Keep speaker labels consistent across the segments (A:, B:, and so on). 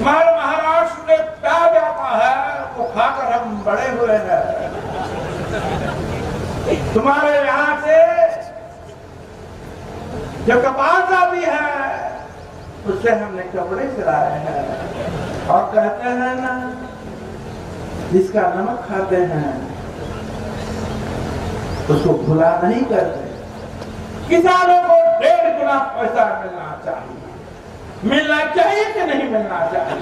A: हमारे महाराष्ट्र में प्यार जाता है? वो खाकर हम बड़े हुए हैं। तुम्हारे यहाँ से जो कपास आती है, उससे हमने कपड़े सिलाए हैं। और कहते हैं ना, जिसका नमक खाते हैं, उसको भुला नहीं करते। किसानों को डेढ़ गुना पैसा मिलना चाहिए। मिलना चाहिए कि नहीं मिलना चाहिए?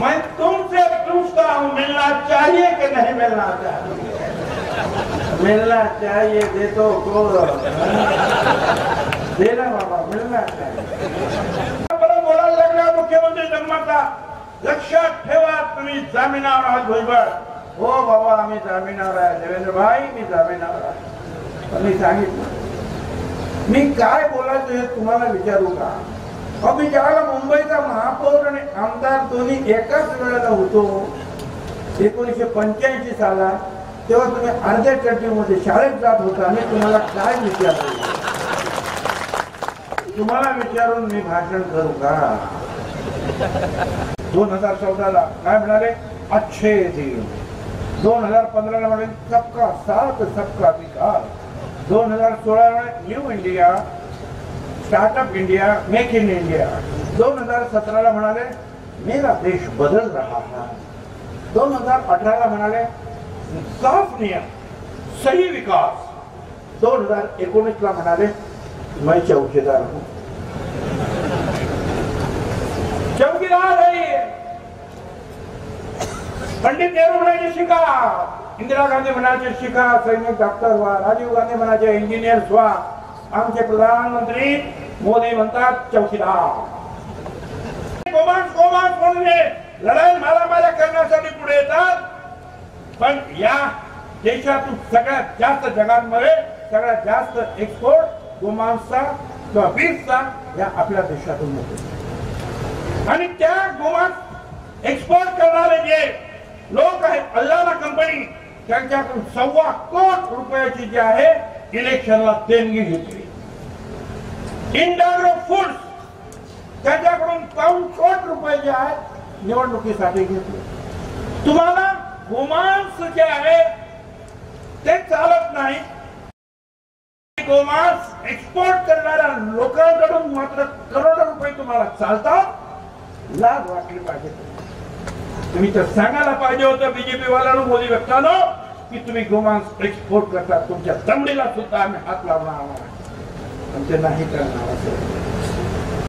A: मैं तुमसे पूछता हूँ, मिलना चाहिए कि नहीं मिलना चाहिए? मिलना चाहिए, दे तो देना बाबा, मिलना चाहिए। बरं बोलायला लागला मुख्यमंत्री जन्माचा लक्षात ठेवा तुम्ही जामिनावर आहात हो बाबा आम्ही जामिनावर आहे देवेंद्र भाई, मी जामिनावर आहे पण मी सांगितलं. मी काय बोलायचं हे तुम्हाला विचारू का? अहो मी ज्यावेळेला मुंबईचा महापौर आणि आमदार दोन्ही एकाच वेळेला होतो एकोणीसशे पंच्याऐंशी सालात तेव्हा तुम्ही अर्ध्या चर्चेमध्ये शाळेत जात होता आणि तुम्हाला काय विचारलं तुम्हाला विचारून मी भाषण करू का? दोन हजार चौदाला काय म्हणाले? अच्छे दिन दोन हजार पंधराला म्हणाले सबका साथ सबका विकास. दोन हजार सोळा new India startup India make in India. दोन हजार सतराला म्हणाले मेरा देश बदल रहा है. दोन हजार अठराला म्हणाले साफ नियम सही विकास. दोन हजार एकोणीस ला म्हणाले मैं चौकीदार हूं. चौकीदार है पंडित नेहरू म्हणायचे शिका इंदिरा गांधी म्हणायचे शिका सैनिक डॉक्टर व्हा. राजीव गांधी म्हणायचे इंजिनियर व्हा. आमचे प्रधानमंत्री मोदी म्हणतात चौकीदार. गोमांस गोमांस म्हणून लढाई मारामाऱ्या करण्यासाठी पुढे येतात. पण या देशातून सगळ्यात जास्त जगांमध्ये सगळ्यात जास्त एक्सपोर्ट गोमांसचा किंवा बीजचा या आपल्या देशातून होतो. आणि त्या गोमांस एक्सपोर्ट करणारे जे त्यांच्याकडून सव्वा कोट रुपयाची जी आहे इलेक्शनला देणगी घेतली. इंडाग्रो फूड्स त्यांच्याकडून पाऊन कोट रुपये जे आहेत निवडणुकीसाठी घेतले. तुम्हाला गोमांस जे आहे ते चालत नाही. गोमांस एक्सपोर्ट करणाऱ्या लोकांकडून मात्र करोडो रुपये तुम्हाला चालतात. लाज वाटली पाहिजे. तुम्ही तर सांगायला पाहिजे होतं बीजेपी वाल्यानं मोदी व्यक्तानं की तुम्ही गोमांस एक्सपोर्ट करता तुमच्या चमडीला सुद्धा आम्ही हात लावणार आहोत. पण नाही करणार असं.